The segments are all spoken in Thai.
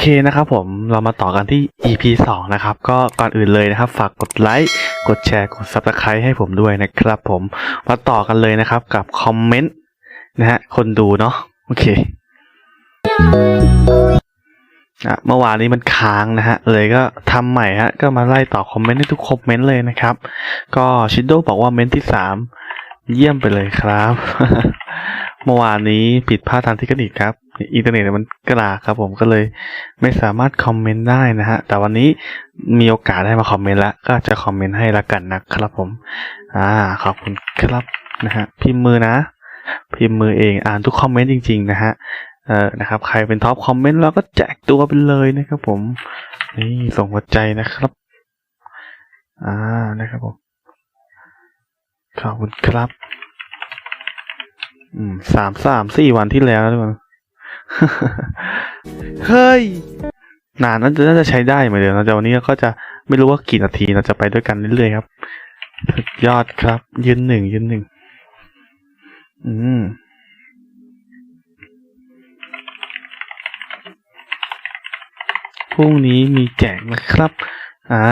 เคนะครับผมเรามาต่อกันที่ EP 2 นะครับ ก็ก่อนอื่นเลยนะครับ ฝากกดไลค์กดแชร์กด Subscribe ให้ผมด้วยนะครับผมมาต่อกันเลยนะครับกับคอมเมนต์นะฮะคนดูเนาะโอเคอะเมื่อวานนี้มันค้างนะฮะเลยก็ทำใหม่ฮะก็มาไล่ต่อคอมเมนต์ให้ทุกคอมเมนต์เลยนะครับ ก็ชินโดบอกว่าเมนต์ที่สามเยี่ยมไปเลยครับ เมื่อวานนี้ผิดพลาดทางเทคนิคครับ อินเทอร์เน็ตมันกระดากครับผมก็เลยไม่สามารถคอมเมนต์ได้นะฮะ แต่วันนี้มีโอกาสได้มาคอมเมนต์แล้วก็จะคอมเมนต์ให้ละกันนะครับผม อ่า ขอบคุณครับนะฮะ พิมพ์มือนะ พิมพ์มือเองอ่านทุกคอมเมนต์จริงๆนะฮะ เออนะครับ ใครเป็นท็อปคอมเมนต์เราก็แจกตัวไปเลยนะครับผม นี่ส่งหัวใจนะครับ อ่า นะครับผม ขอบคุณครับ อืมสามสามสี่วันที่แล้วนะทุกคนเฮ้ย นานน่าจะน่าจะใช้ได้เหมือนเดิมนะแต่วันนี้ก็จะไม่รู้ว่ากี่นาทีเราจะไปด้วยกันเรื่อยๆครับสุดยอดครับ ยืนหนึ่งยืนหนึ่งอืมพรุ่งนี้มีแจกนะครับ อ่า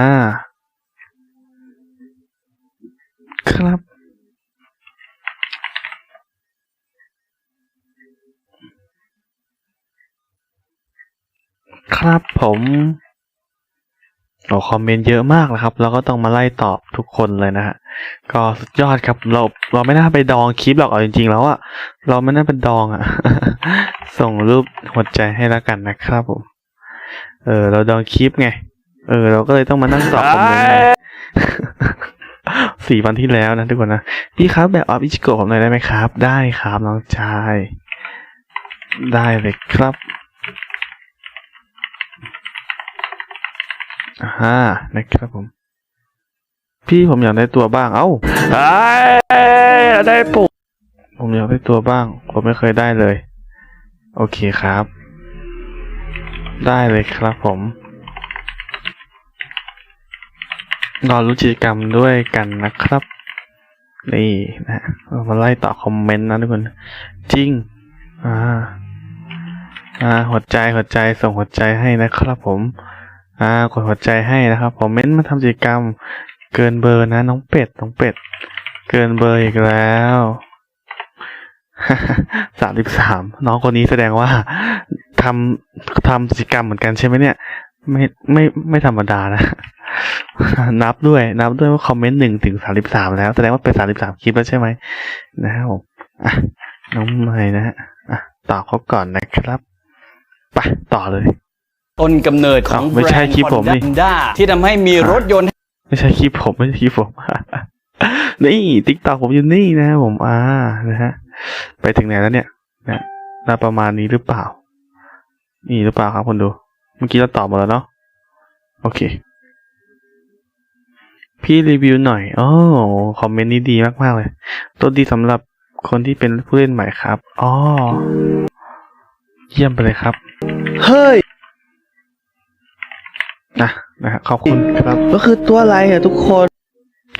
ครับ ครับผมโอ้คอมเมนต์เยอะมากนะครับเราก็ต้องมาไล่ตอบทุกคนเลยนะฮะ ก็สุดยอดครับ เราเราไม่น่าไปดองคลิปหรอกเอาจริง ๆ แล้วอะเราไม่น่าเป็นดองอะส่งรูปหัวใจให้แล้วกันนะครับผม เออ เราดองคลิปไง เออ เราก็เลยต้องมานั่งตอบคอมเมนต์ไงสี่วันที่แล้วนะทุกคนนะ พี่ครับแบบออฟอิชิโกะผมหน่อยได้ไหมครับ ได้ครับน้องชาย ได้เลยครับ อ่านะครับผม พี่ผมอยากได้ตัวบ้าง เอ้าได้ได้ปุ๊บผมอยากได้ตัวบ้าง ผมไม่เคยได้เลย โอเคครับ ได้เลยครับผมรอรู้กิจกรรมด้วยกันนะครับ นี่นะเรามาไล่ต่อคอมเมนต์นะทุกคน จริง อ่า อ่าหัวใจหัวใจส่งหัวใจให้นะครับผม อ่ากดหัวใจให้นะครับผมเม้นต์มาทำกิจกรรม เกินเบอร์นะ น้องเป็ดน้องเป็ด เกินเบอร์อีกแล้วสามสิบสามน้องคนนี้แสดงว่าทำทำกิจกรรมเหมือนกันใช่ไหมเนี่ย ไม่ไม่ไม่ธรรมดานะ นับด้วย นับด้วยว่าคอมเมนต์หนึ่งถึงสามสิบสามแล้ว แสดงว่าเป็นสามสิบสามคลิปแล้วใช่ไหมนะครับผมอะน้องใหม่นะฮะอะตอบเขาก่อนนะครับ ไปต่อเลย ต้นกำเนิดของอ้าวไม่ใช่คลิปผมนี่ ฮอนด้าที่ทำให้มีรถยนต์ ไม่ใช่คลิปผมไม่ใช่คลิปผม นี่ติ๊กตอกผมอยู่นี่นะครับผมอ่านะฮะ ไปถึงไหนแล้วเนี่ยนะน่าประมาณนี้หรือเปล่า นี่หรือเปล่าครับคนดู เมื่อกี้เราตอบหมดแล้วเนาะโอเค พี่รีวิวหน่อยอ๋อคอมเมนต์นี้ดีมากๆเลย ตัวดีสำหรับคนที่เป็นผู้เล่นใหม่ครับอ๋อเยี่ยมไปเลยครับ เฮ้ย นะนะฮะขอบคุณครับ ก็คือตัวอะไรอะทุกคน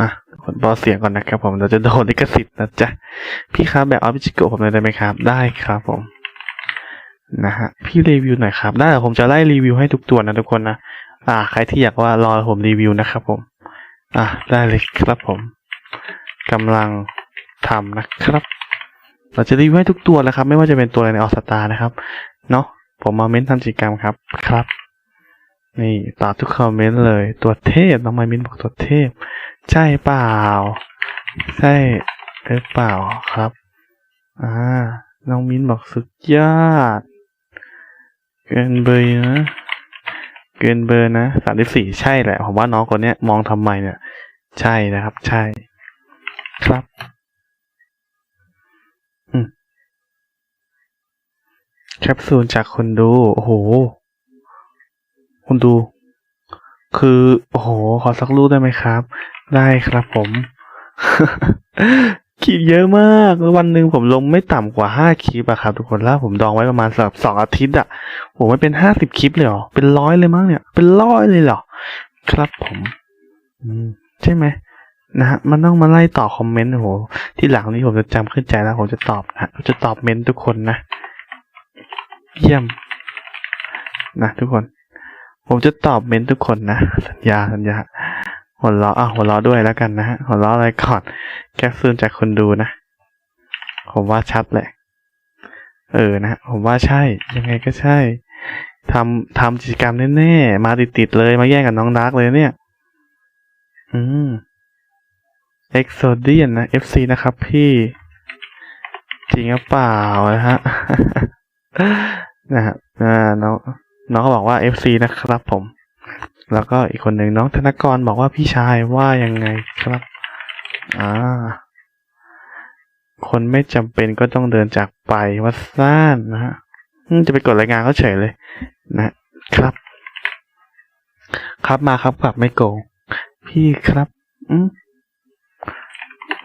อะทุกคนเบาเสียงก่อนนะครับผมเราจะโดนลิขสิทธิ์นะจ๊ะพี่ครับแบบออฟฟิศโกผมหน่อยได้ไหมครับ ได้ครับผมนะฮะพี่รีวิวหน่อยครับ ได้เดี๋ยวผมจะไล่รีวิวให้ทุกตัวนะทุกคนนะอ่า ใครที่อยากว่ารอผมรีวิวนะครับผม อะได้เลยครับผมกำลังทำนะครับ เราจะรีวิวให้ทุกตัวนะครับ ไม่ว่าจะเป็นตัวอะไรในออสตานะครับ เนาะผมมาเม้นทำกิจกรรมครับ ครับ นี่ตอบทุกคอมเมนต์เลย ตัวเทพน้องไมมินบอกตัวเทพ ใช่เปล่า ใช่หรือเปล่าครับ อ่า น้องมินบอกสุดยอด เกินเบอร์นะ เกินเบอร์นะสามสิบสี่ใช่แหละ ผมว่าน้องคนเนี้ยมองทำไมเนี่ย ใช่นะครับ ใช่ ครับ อืม แคปซูลจากคนดู โอ้โห คนดู คือ โอ้โห ขอสักรูปได้ไหมครับ ได้ครับผมคลิปเยอะมาก วันหนึ่งผมลงไม่ต่ำกว่าห้าคลิปอะครับทุกคนแล้วผมดองไว้ประมาณสักสองอาทิตย์อะผมไม่เป็นห้าสิบคลิปเลยเหรอ เป็นร้อยเลยมั้งเนี่ย เป็นร้อยเลยเหรอ ครับผม อืม ใช่ไหมนะฮะมันต้องมาไล่ต่อคอมเมนต์โอ้โหที่หลังนี้ผมจะจำขึ้นใจแล้ว ผมจะตอบนะจะตอบเมนต์ทุกคนนะ เยี่ยม นะทุกคน ผมจะตอบเมนทุกคนนะ สัญญาสัญญาหัวเราะอะหัวเราะด้วยแล้วกันนะฮะหัวเราะอะไรก่อนแคปซูลจากคนดูนะ ผมว่าชัดแหละ เออนะฮะผมว่าใช่ ยังไงก็ใช่ทำทำกิจกรรมแน่ๆ มาติดๆเลยมาแย่งกับน้องดาร์กเลยเนี่ย อืมเอ็กโซเดียนนะ FC นะครับพี่จริงหรือเปล่านะฮะนะฮะอ่าน้อง น้องเขาบอกว่า FC นะครับผม แล้วก็อีกคนหนึ่งน้องธนกรบอกว่าพี่ชายว่ายังไงครับ อ่า คนไม่จำเป็นก็ต้องเดินจากไปวัดซ่านนะฮะจะไปกดรายงานเขาเฉยเลย นะครับ ครับมาครับกลับไม่โกงพี่ครับอืม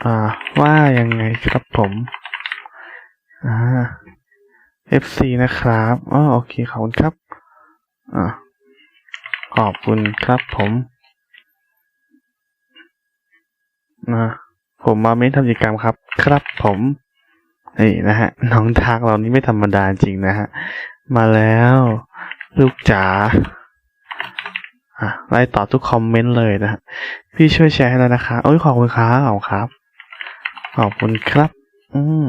อ่า ว่ายังไงครับผม อ่า FC นะครับ อ๋อ โอเค ขอบคุณครับ อ่าขอบคุณครับผมนะผมมาเม้นทำกิจกรรมครับ ครับผมนี่นะฮะน้องทางเรานี่ไม่ธรรมดาจริงนะฮะมาแล้ว ลูกจ๋าอะไล่ตอบทุกคอมเมนต์เลยนะฮะพี่ช่วยแชร์ให้แล้วนะคะโอ้ยขอบคุณครับขอบคุณครับ ขอบคุณครับ อืม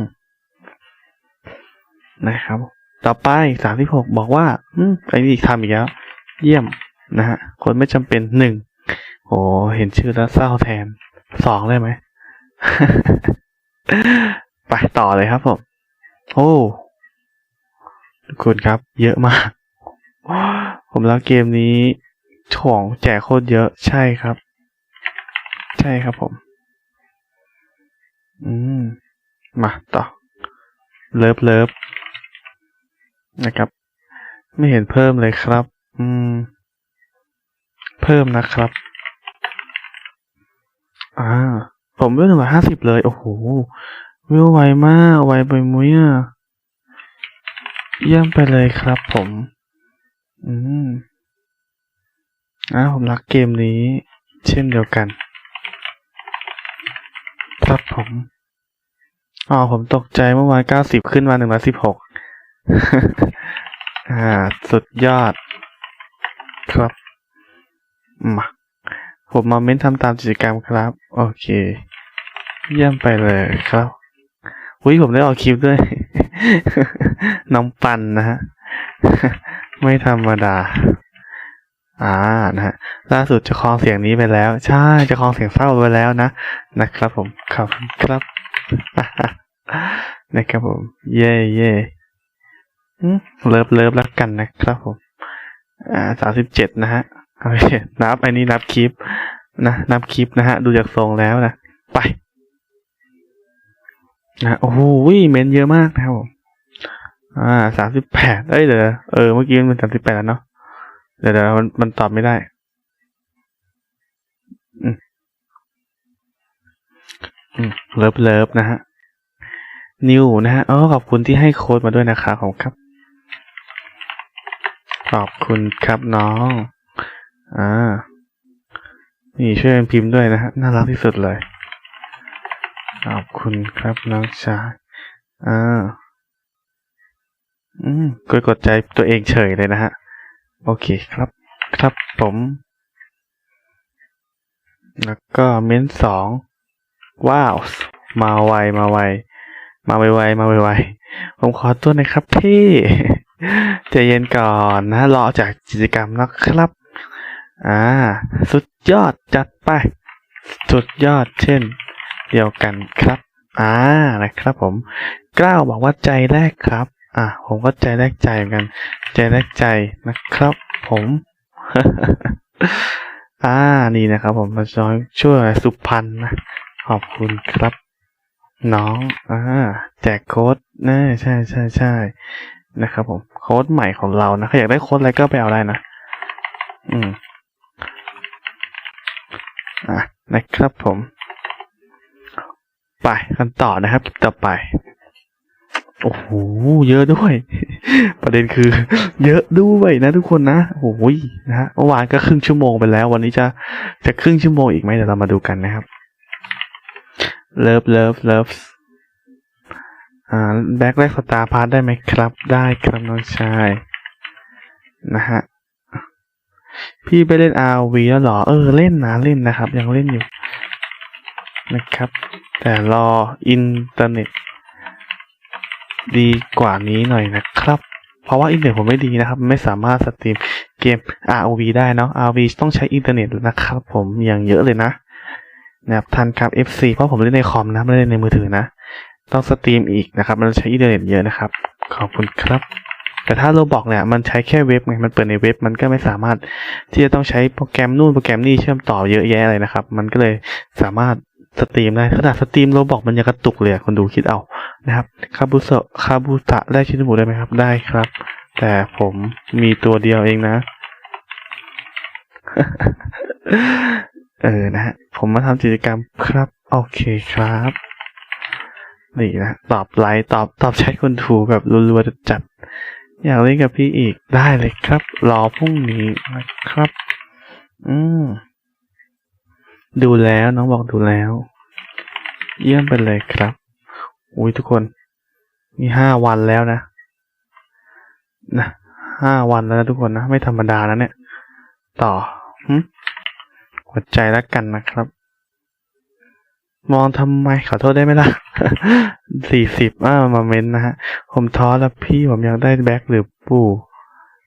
นะครับ ต่อไปสามที่หกบอกว่า อืมไอ้นี่ทำอีกแล้ว เยี่ยมนะฮะ คนไม่จำเป็นหนึ่งโอ้เห็นชื่อแล้วเศร้าแทนสองได้ไหม ไปต่อเลยครับผม โอ้ทุกคนครับ เยอะมาก ผมแล้วเกมนี้ของแจกโคตรเยอะใช่ครับ ใช่ครับผม อืม มาต่อ เลิฟเลิฟ นะครับ ไม่เห็นเพิ่มเลยครับ อืม เพิ่มนะครับ อ่า ผมเวลหนึ่งร้อยห้าสิบเลย โอ้โหเวไวมาก ไวไปมุ้ยอะเยี่ยมไปเลยครับผม อืมอ่าผมรักเกมนี้ เช่นเดียวกัน ครับผม อ๋อ ผมตกใจเมื่อวานเก้าสิบขึ้นมาหนึ่งร้อยสิบหก อ่า สุดยอด ครับ มา ผมมาเม้นทำตามกิจกรรมครับ โอเค เยี่ยมไปเลยครับอุ้ยผมได้ออกคลิปด้วย น้องปันนะฮะ ไม่ธรรมดา อ่า นะฮะ ล่าสุดจะคลองเสียงนี้ไปแล้ว ใช่ จะคลองเสียงเศร้าไปแล้วนะ นะครับผมขอบครับ นะครับผม เย่เย่ เลิฟเลิฟแล้วกันนะครับผม อ่าสามสิบเจ็ดนะฮะเอาไปนับอันนี้นับคลิป นะนับคลิปนะฮะ ดูจากทรงแล้วนะ ไป นะโอ้โหเมนเยอะมากนะครับผม อ่าสามสิบแปดเอ้ยเดี๋ยวเออเมื่อกี้มันเป็นสามสิบแปดแล้วเนาะเดี๋ยวเดี๋ยวมันมันตอบไม่ได้เลิฟเลิฟนะฮะ นิวนะฮะอ๋อขอบคุณที่ให้โค้ดมาด้วยนะครับครับ ขอบคุณครับน้อง อ่า นี่ช่วยพิมพ์ด้วยนะฮะ น่ารักที่สุดเลย ขอบคุณครับน้องชาย อ่า อืมกดกดใจตัวเองเฉยเลยนะฮะ โอเคครับ ครับผม แล้วก็เม้นสอง ว้าว มาไว มาไว มาไวๆมาไวๆผมขอตัวนะครับพี่ ใจเย็นก่อนนะรอจากกิจกรรมนะครับ อ่า สุดยอดจัดไป สุดยอดเช่น เดียวกันครับ อ่า นะครับผมกล้าวบอกว่าใจแรกครับ อ่าผมก็ใจแรกใจเหมือนกัน ใจแรกใจนะครับ ผม อ่า นี่นะครับ ผมมาจอยช่วยสุพรรณนะ ขอบคุณครับ น้อง อ่า แจกโค้ดนะใช่ใช่ใช่ นะครับผมโค้ดใหม่ของเรานะใครอยากได้โค้ดอะไรก็ไปเอาได้นะ อืมอะนะครับผม ไปกันต่อนะครับคลิปต่อไป โอ้โหเยอะด้วย ประเด็นคือ เยอะด้วยนะทุกคนนะโอ้ยนะฮะเมื่อวานก็ครึ่งชั่วโมงไปแล้ว วันนี้จะจะครึ่งชั่วโมงอีกไหมเดี๋ยวเรามาดูกันนะครับเลิฟเลิฟเลิฟ อ่าแบ็คแรกสตาร์พาร์ทได้ไหมครับ ได้ครับน้องชาย นะฮะ พี่ไปเล่น RV แล้วเหรอ เออ เล่นนะ เล่นนะครับ ยังเล่นอยู่ นะครับ แต่รออินเทอร์เน็ต ดีกว่านี้หน่อยนะครับ เพราะว่าอินเทอร์เน็ตผมไม่ดีนะครับ ไม่สามารถสตรีมเกม ROV ได้เนาะ ROV ต้องใช้อินเทอร์เน็ตนะครับ ผมอย่างเยอะเลยนะนะครับทันครับ FC เพราะผมเล่นในคอมนะ ไม่ได้เล่นในมือถือนะ ต้องสตรีมอีกนะครับ มันใช้อินเทอร์เน็ตเยอะนะครับ ขอบคุณครับ แต่ถ้าเราบอกเนี่ยมันใช้แค่เว็บไง มันเปิดในเว็บ มันก็ไม่สามารถที่จะต้องใช้โปรแกรมนู่นโปรแกรมนี่เชื่อมต่อเยอะแยะเลยนะครับ มันก็เลยสามารถสตรีมได้ขนาดสตรีมเราบอกมันยังกระตุกเลยคนดูคิดเอานะครับคาบุโซคาบุตะได้ชิ้นหมูได้ไหมครับ ได้ครับ แต่ผมมีตัวเดียวเองนะ เออนะฮะผมมาทำกิจกรรมครับ โอเคครับ นี่นะตอบไลน์ตอบตอบใช้คนถูแบบรัวๆจัด อยากเล่นกับพี่อีกได้เลยครับ รอพรุ่งนี้นะครับ อืมดูแล้วน้องบอกดูแล้ว เยี่ยมไปเลยครับ อุ้ยทุกคนมีห้าวันแล้วนะนะห้าวันแล้วนะทุกคนนะ ไม่ธรรมดานะเนี่ย ต่อหึหัวใจแล้วกันนะครับ มองทำไมขอโทษได้ไหมล่ะสี่สิบอ่ามาเม้นนะฮะ ผมท้อแล้วพี่ผมอยากได้แบ็คหรือปู่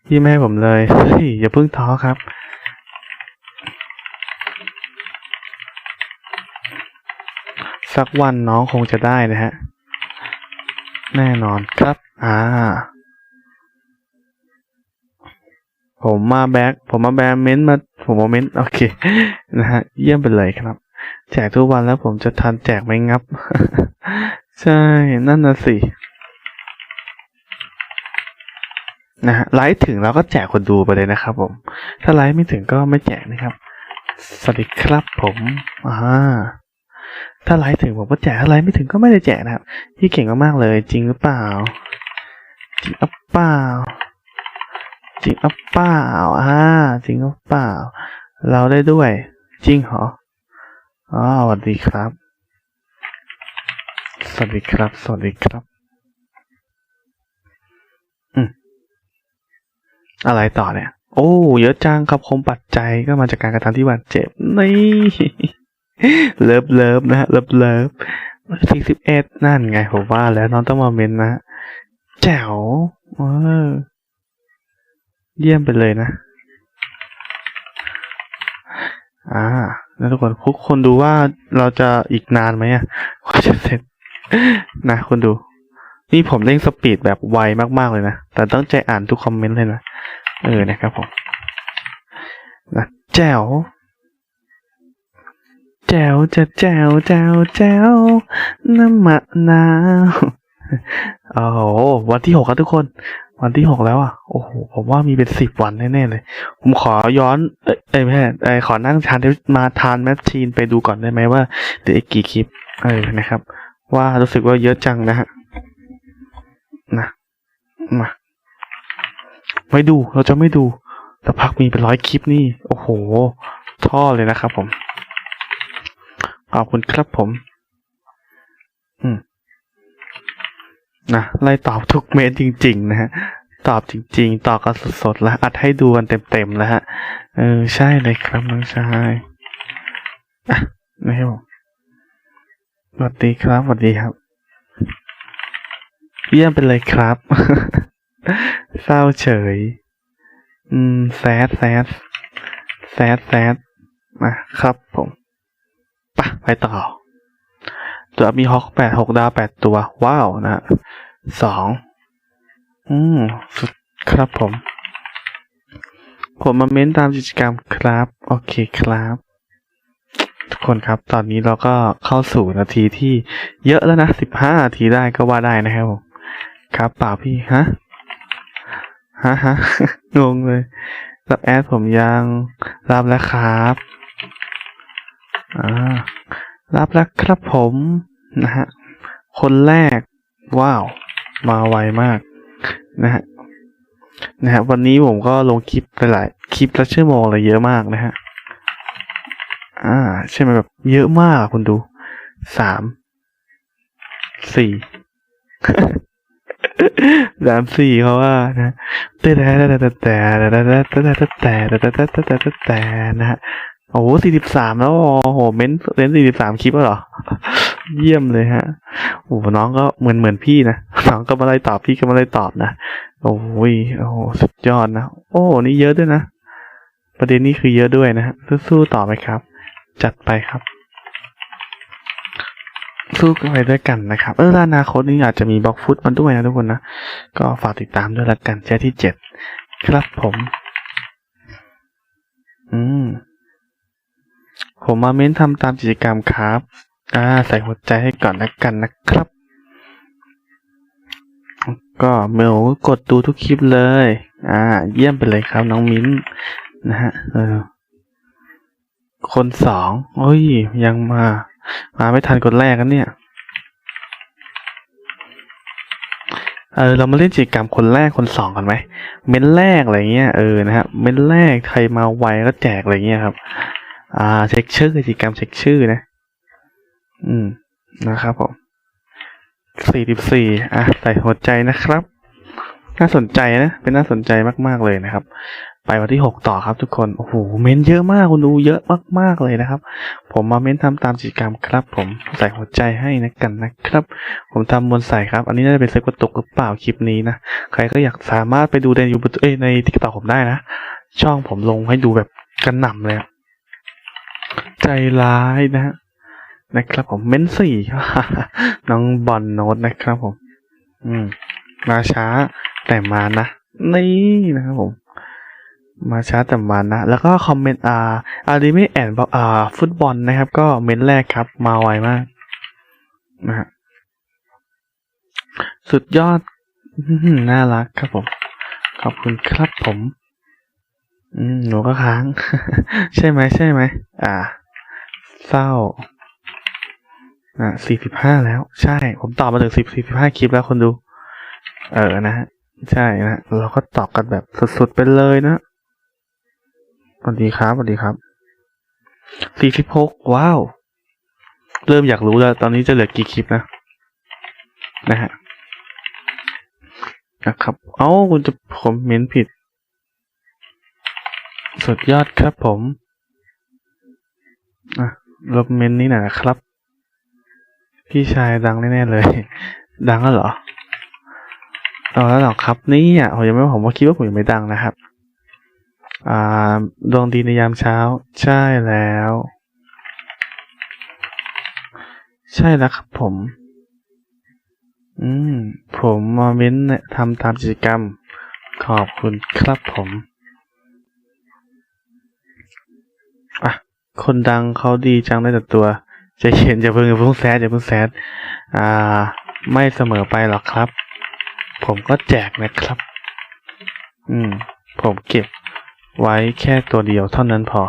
พี่ไม่ให้ผมเลยเฮ้ยอย่าเพิ่งท้อครับสักวันน้องคงจะได้นะฮะ แน่นอนครับ อ่า ผมมาแบ็คผมมาแบมเมนต์มา ผมมาเมนต์โอเค นะฮะ เยี่ยมไปเลยครับ แจกทุกวันแล้วผมจะทันแจกไหมงับ ใช่ นั่นน่ะสินะฮะไลฟ์ถึงเราก็แจกคนดูไปเลยนะครับผม ถ้าไลฟ์ไม่ถึงก็ไม่แจกนะครับ สวัสดีครับผมอ่าถ้าไลฟ์ถึงผมก็แจก ถ้าไลฟ์ไม่ถึงก็ไม่ได้แจกนะครับ พี่เก่งมากๆเลย จริงหรือเปล่า จริงหรือเปล่า จริงหรือเปล่าอ่าจริงหรือเปล่า เราได้ด้วย จริงเหรอ อ๋อสวัสดีครับ สวัสดีครับ สวัสดีครับ อืมอะไรต่อเนี่ย โอ้ เยอะจังครับคมปัจจัยก็มาจากการกระทำที่บาดเจ็บ นี่ เลิฟเลิฟนะฮะ เลิฟเลิฟสี่สิบเอ็ดนั่นไงผมว่าแล้วน้องต้องมาเมนนะแจ๋วเออเยี่ยมไปเลยนะ อ่า แล้วทุกคนทุกคนดูว่าเราจะอีกนานไหมอะกว่าจะเสร็จนะคนดู นี่ผมเร่งสปีดแบบไวมากๆเลยนะ แต่ต้องใจอ่านทุกคอมเมนต์เลยนะ เออนะครับผมนะแจ๋วแจ๋วจะแจ๋วแจ๋วแจ๋วน้ำมะนาว โอ้โหวันที่หกครับทุกคน วันที่หกแล้วอะโอ้โหผมว่ามีเป็นสิบวันแน่ๆเลย ผมขอย้อนเอ้ยเอ้ยไม่ใช่เอ้ขอนั่งทานมาทานแมชชีนไปดูก่อนได้ไหมว่าเหลืออีกกี่คลิปเออนะครับ ว่ารู้สึกว่าเยอะจังนะฮะนะมาไม่ดูเราจะไม่ดูแต่พักมีเป็นร้อยคลิปนี่ โอ้โห ท่อเลยนะครับผมขอบคุณครับผม อืม นะไล่ตอบทุกเมนจริง ๆ นะฮะตอบจริง ๆตอบกันสดๆแล้วอัดให้ดูกันเต็มๆแล้วฮะเออใช่เลยครับน้องชายอะนะครับสวัสดีครับสวัสดีครับ เยี่ยมไปเลยครับ เศร้าเฉย อืมแซดแซดแซดแซดมาครับผมปะไปต่อ ตัวมีฮอกแปดหกดาวแปดตัว ว้าวนะฮะสองอืมสุดครับผม ผมมาเม้นตามกิจกรรมครับ โอเคครับ ทุกคนครับ ตอนนี้เราก็เข้าสู่นาทีที่เยอะแล้วนะสิบห้านาทีได้ก็ว่าได้นะครับผม ครับเปล่าพี่ฮะฮะฮะงงเลย รับแอดผมยัง รับแล้วครับ อ่า รับแล้วครับผมนะฮะ คนแรก ว้าว มาไวมากนะฮะนะฮะวันนี้ผมก็ลงคลิปไปหลายคลิปละชั่วโมงเลยเยอะมากนะฮะ อ่า ใช่ไหมแบบเยอะมากคุณดูสามสี่สามสี่เขาว่านะแต่แต่แต่แต่แต่แต่แต่แต่แต่แต่แต่แต่แต่แต่แต่นะฮะ โอ้โหสี่สิบสามแล้วโอ้โหเม้นเม้นสี่สิบสามคลิปแล้วเหรอ เยี่ยมเลยฮะ โอ้โหน้องก็เหมือนเหมือนพี่นะ น้องก็มาไล่ตอบพี่ก็มาไล่ตอบนะ โอ้ยโอ้โหสุดยอดนะ โอ้นี่เยอะด้วยนะ ประเด็นนี้คือเยอะด้วยนะฮะ สู้ๆต่อไหมครับ จัดไปครับ สู้กันไปด้วยกันนะครับ เอออนาคตนี้อาจจะมีบล็อกฟุตมาด้วยนะทุกคนนะ ก็ฝากติดตามด้วยละกันแจ้ที่เจ็ดครับผม อืม ผมมาเม้นทำตามกิจกรรมครับ อ่า ใส่หัวใจให้ก่อนละกันนะครับ ก็เมลกดดูทุกคลิปเลย อ่า เยี่ยมไปเลยครับน้องมิ้นนะฮะเออคนสองโอ้ย ยังมา มาไม่ทันคนแรกกันเนี่ย เออ เรามาเล่นกิจกรรมคนแรกคนสองกันไหม เม้นแรกอะไรเงี้ย เออ นะฮะ เม้นแรกใครมาไวก็แจกอะไรเงี้ยครับ อ่าเช็คชื่อกิจกรรมเช็คชื่อนะ อืมนะครับผมสี่สิบสี่อะใส่หัวใจนะครับ น่าสนใจนะ เป็นน่าสนใจมากๆเลยนะครับ ไปวันที่หกต่อครับทุกคน โอ้โห เม้นเยอะมากคุณดูเยอะมากๆเลยนะครับ ผมมาเม้นทำตามกิจกรรมครับ ผมใส่หัวใจให้นะกันนะครับ ผมทำบนใส่ครับ อันนี้น่าจะเป็นเซ็กระตุกหรือเปล่าคลิปนี้นะ ใครก็อยากสามารถไปดูในยูทูบเอ้ในทิกตอกผมได้นะ ช่องผมลงให้ดูแบบกันหน่ำเลยอะ ใจร้ายนะฮะนะครับผมเม้นสี่น้องบอลโน้ตนะครับผม อืม มาช้าแต่มานะ นี่นะครับผม มาช้าแต่มานะ แล้วก็คอมเมนต์อาอาริไม่แอนอ่าฟุตบอลนะครับ ก็เม้นแรกครับ มาไวมากนะฮะสุดยอด น่ารักครับผม ขอบคุณครับผม อืมหนูก็ค้าง ใช่ไหมใช่ไหมอ่า เศร้า อ่าสี่สิบห้าแล้ว ใช่ ผมตอบมาถึงสิบสี่สิบห้าคลิปแล้วคนดู เออนะฮะใช่นะเราก็ตอบกันแบบสุดๆไปเลยนะสวัสดีครับสวัสดีครับสี่สิบหกว้าว เริ่มอยากรู้แล้ว ตอนนี้จะเหลือกี่คลิปนะ นะฮะนะครับ เอ้าคุณจะผมเมนผิด สุดยอดครับผมอะลบเมนนี้หน่อยนะครับ พี่ชายดังแน่ๆเลย ดังแล้วเหรอเอาแล้วหรอครับนี่อะผมยังไม่ผมว่าคิดว่าผมยังไม่ดังนะครับ อ่าดวงดีในยามเช้า ใช่แล้ว ใช่แล้วครับผม อืม ผมมาเม้นเนี่ยทำตามกิจกรรม ขอบคุณครับผม คนดังเขาดีจังได้แต่ตัวใจะเย็นจะเพิ่งอย่าเพิ่งแซดอย่าเพิ่งแซดอ่า ไม่เสมอไปหรอกครับ ผมก็แจกนะครับ อืม ผมเก็บไว้แค่ตัวเดียวเท่านั้นพอ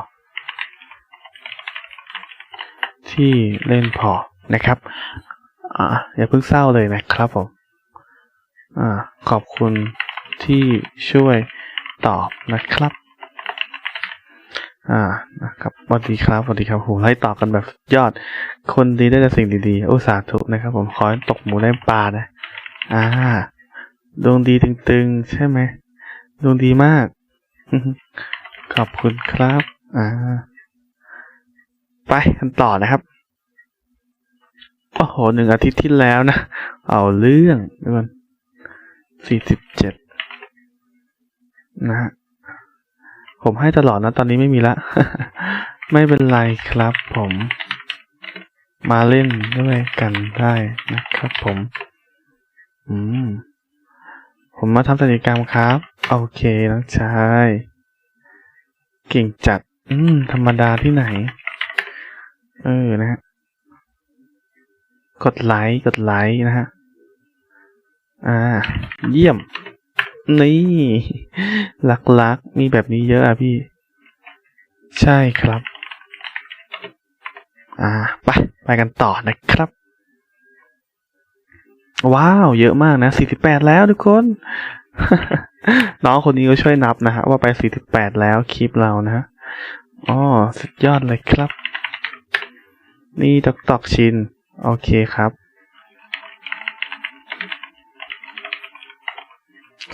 ที่เล่นพอนะครับ อ่า อย่าเพิ่งเศร้าเลยนะครับผม อ่า ขอบคุณที่ช่วยตอบนะครับ อ่านะครับสวัสดีครับสวัสดีครับโหไล่ต่อกันแบบยอด คนดีได้แต่สิ่งดีๆโอ้สาธุนะครับ ผมขอให้ตกหมูได้ปลานะ อ่า ดวงดีตึงๆ ใช่ไหมดวงดีมาก ขอบคุณครับ อ่า ไปกันต่อนะครับโอ้โหหนึ่งอาทิตย์ที่แล้วนะ เอาเรื่องเดี๋ยวก่อนสี่สิบเจ็ดนะฮะ ผมให้ตลอดนะ ตอนนี้ไม่มีละ ไม่เป็นไรครับผม มาเล่นด้วยกันได้นะครับผม อืม ผมมาทำศัลยกรรมครับ โอเคน้องชาย เก่งจัด อืม ธรรมดาที่ไหน เออนะฮะ กดไลค์ กดไลค์นะฮะ อ่า เยี่ยม นี่ลักๆมีแบบนี้เยอะอะพี่ ใช่ครับ อ่าไปไปกันต่อนะครับ ว้าว เยอะมากนะ48แปดแล้วทุกคน น้องคนนี้ก็ช่วยนับนะฮะ ว่าไป48แปดแล้วคลิปเรานะฮะอ๋อสุดยอดเลยครับ นี่ตอกตอกชิน โอเคครับ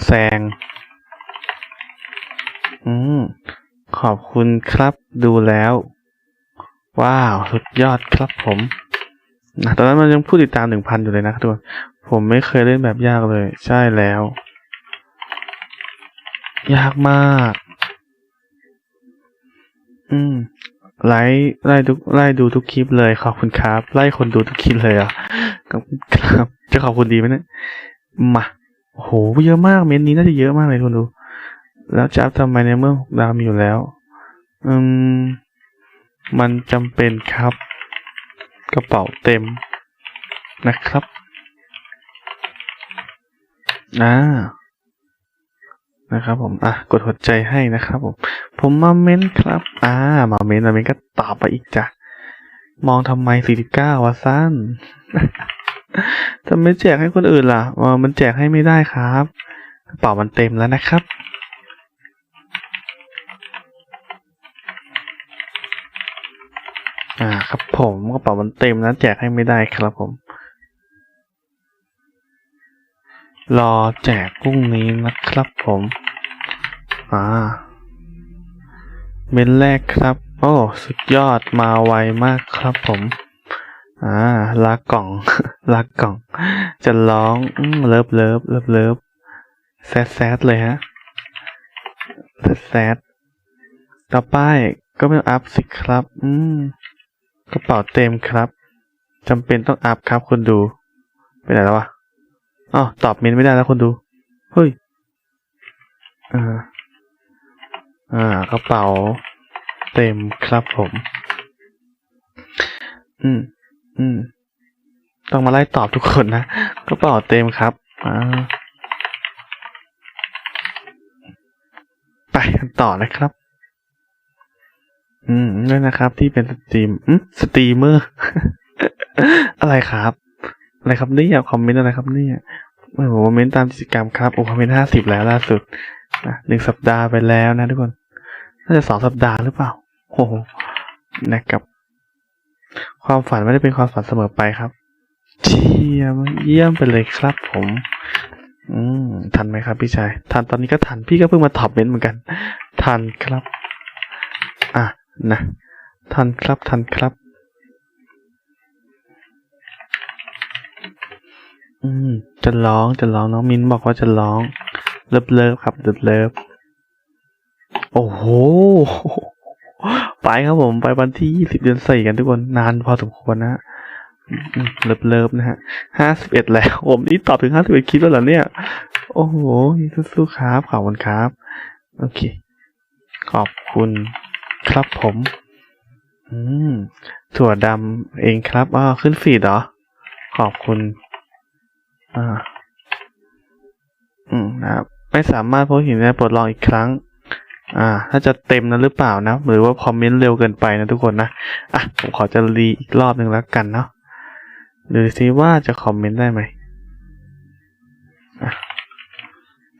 แซง อืม ขอบคุณครับดูแล้ว ว้าว สุดยอดครับผมนะตอนนั้นมันยังผู้ติดตามหนึ่งพันอยู่เลยนะทุกคนผมไม่เคยเล่นแบบยากเลย ใช่แล้ว ยากมาก อืมไลค์ไล่ทุกไล่ดูทุกคลิปเลยขอบคุณครับ ไล่คนดูทุกคลิปเลยอะขอบคุณครับจะขอบคุณดีไหมเนี่ยมา โหเยอะมากเม้นนี้น่าจะเยอะมากเลยคุณดู แล้วจะอัพทำไมในเมื่อหกดาวมีอยู่แล้ว อืม มันจำเป็นครับ กระเป๋าเต็มนะครับอ่านะครับผม อะ กดหัวใจให้นะครับผม ผมมาเม้นครับ อ่า มาเม้นมาเม้นก็ตอบไปอีกจ้ะ มองทำไมสี่สิบเก้าวะสั้น ทำไมแจกให้คนอื่นล่ะว่ามันแจกให้ไม่ได้ครับกระเป๋ามันเต็มแล้วนะครับ อ่า ครับผมกระเป๋ามันเต็มนะแจกให้ไม่ได้ครับผม รอแจกพรุ่งนี้นะครับผม อ่าเมนแรกครับ โอ้ สุดยอดมาไวมากครับผม อ่าลากกล่องลากกล่อง จะร้องอเลิฟเลิฟเลิฟเลิฟแซดแซดเลยฮะแซดแซดต่อไปก็ไม่ต้องอัพสิครับ อืมกระเป๋าเต็มครับจำเป็นต้องอัพครับคนดูไปไหนแล้ววะอ๋อตอบเมนไม่ได้แล้วคนดู เฮ้ยอ่าอ่ากระเป๋าเต็มครับผม อืม อืม ต้องมาไล่ตอบทุกคนนะกระเป๋าเต็มครับอ่าไปกันต่อนะครับ อืมด้วยนะครับ ที่เป็นสตรีมอืมสตรีมเมอร์ อะไรครับ อะไรครับเนี่ยคอมเมนต์อะไรครับเนี่ยโอ้โหคอมเมนต์ตามกิจกรรมครับ โอ้คอมเมนต์ห้าสิบแล้วล่าสุดนะหนึ่งสัปดาห์ไปแล้วนะทุกคน น่าจะสองสัปดาห์หรือเปล่า โอ้โหนะครับ ความฝันไม่ได้เป็นความฝันเสมอไปครับ เชี่ยมเยี่ยมไปเลยครับผม อืมทันไหมครับพี่ชาย ทันตอนนี้ก็ทันพี่ก็เพิ่งมาตอบเมนต์เหมือนกัน ทันครับ อะนะ ทันครับทันครับ อืม จะร้องจะร้องน้องมินบอกว่าจะร้อง เลิฟเลิฟครับเลิฟเลิฟโอ้โห ไปครับผมไปวันที่ยี่สิบเดือนสี่กันทุกคนนานพอสมควรนะเลิฟเลิฟนะฮะห้าสิบเอ็ดแล้ว ผมนี่ตอบถึงห้าสิบเอ็ดคลิปแล้วเหรอเนี่ย โอ้โหสู้ๆครับขอบคุณครับ โอเค ขอบคุณครับผม อืมถั่วดำเองครับอ้าวขึ้นฟีดเหรอ ขอบคุณ อ่า อืมนะครับ ไม่สามารถโพสหินได้ปลดลองอีกครั้ง อ่า ถ้าจะเต็มนะหรือเปล่านะ หรือว่าคอมเมนต์เร็วเกินไปนะทุกคนนะ อะ ผมขอจะรีอีกรอบหนึ่งแล้วกันเนาะดูซิว่าจะคอมเมนต์ได้ไหม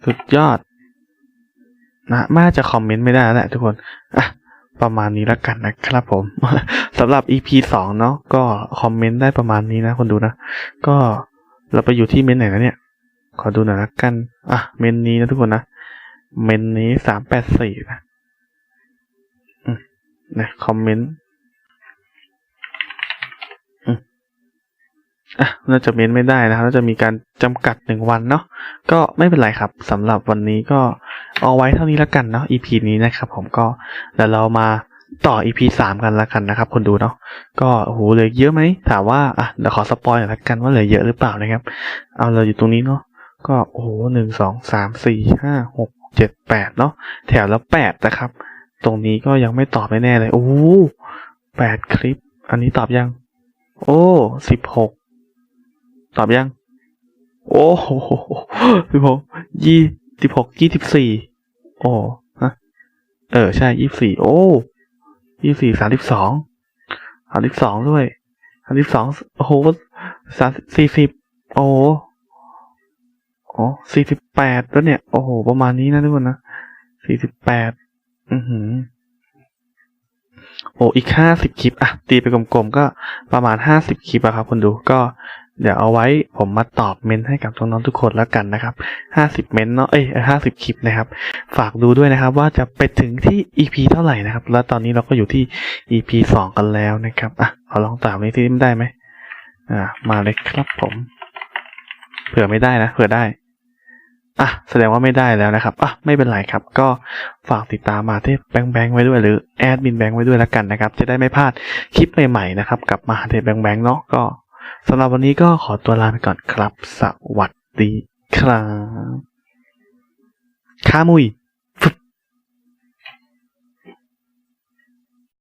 สุดยอด นะม่น่าจะคอมเมนต์ไม่ได้แล้วแหละทุกคน อะ ประมาณนี้แล้วกันนะครับผมสำหรับ EP สองเนาะ ก็คอมเมนต์ได้ประมาณนี้นะคนดูนะ ก็เราไปอยู่ที่เมนไหนนะเนี่ย ขอดูหน่อยละกัน อะ เมนนี้นะทุกคนนะ เมนนี้สามแปดสี่นะนะคอมเมนต์อะน่าจะเมนไม่ได้นะครับน่าจะมีการจำกัดหนึ่งวันเนาะก็ไม่เป็นไรครับสำหรับวันนี้ก็เอาไว้เท่านี้แล้วกันเนาะ EP นี้นะครับ ผมก็เดี๋ยวเรามาต่อ EP สามกันแล้วกันนะครับ คนดูเนาะก็โอ้โหเหลือเยอะไหมถามว่าอะเดี๋ยวขอสปอยหน่อยละกันว่าเหลือเยอะหรือเปล่านะครับ เอาเราอยู่ตรงนี้เนาะก็โอ้โหหนึ่งสองสามสี่ห้าหก เจ็ดแปดเนาะแถวละแปดนะครับ ตรงนี้ก็ยังไม่ตอบแน่เลยโอ้แปดคลิป อันนี้ตอบยัง โอ้สิบหกตอบยัง โอ้โหสิบหกยี่สิบหกยี่สิบสี่โอ้ฮะเออ ใช่ยี่สี่โอ้ยี่สี่สามสิบสองสามสิบสองด้วยสามสิบสองโอ้โหสามสี่สิบโอ้ อ้สี่สิบแปดแล้วเนี่ย โอ้โห ประมาณนี้นะทุกคนนะสี่สิบแปดอือหือ โอ้อีกห้าสิบคลิปอะตีไปกลมๆ ก็ประมาณห้าสิบคลิปอะครับคุณดู ก็เดี๋ยวเอาไว้ผมมาตอบเมนให้กับน้องๆทุกคนแล้วกันนะครับห้าสิบเมนเนาะ เอ้ยห้าสิบคลิปนะครับ ฝากดูด้วยนะครับ ว่าจะไปถึงที่ EP เท่าไหร่นะครับ แล้วตอนนี้เราก็อยู่ที่ EP สองกันแล้วนะครับ อะขอลองตามนี้ที่ได้ไหมอ่า มาเลยครับผม เผื่อไม่ได้นะ เผื่อได้ อะแสดงว่าไม่ได้แล้วนะครับอะไม่เป็นไรครับ ก็ฝากติดตามมาที่แบงแบงไว้ด้วยหรือแอดมินแบงไว้ด้วยแล้วกันนะครับ จะได้ไม่พลาดคลิปใหม่ๆนะครับกับมหาเทพแบงแบงเนาะก็สำหรับวันนี้ก็ขอตัวลาไปก่อนครับ สวัสดีครับขามุย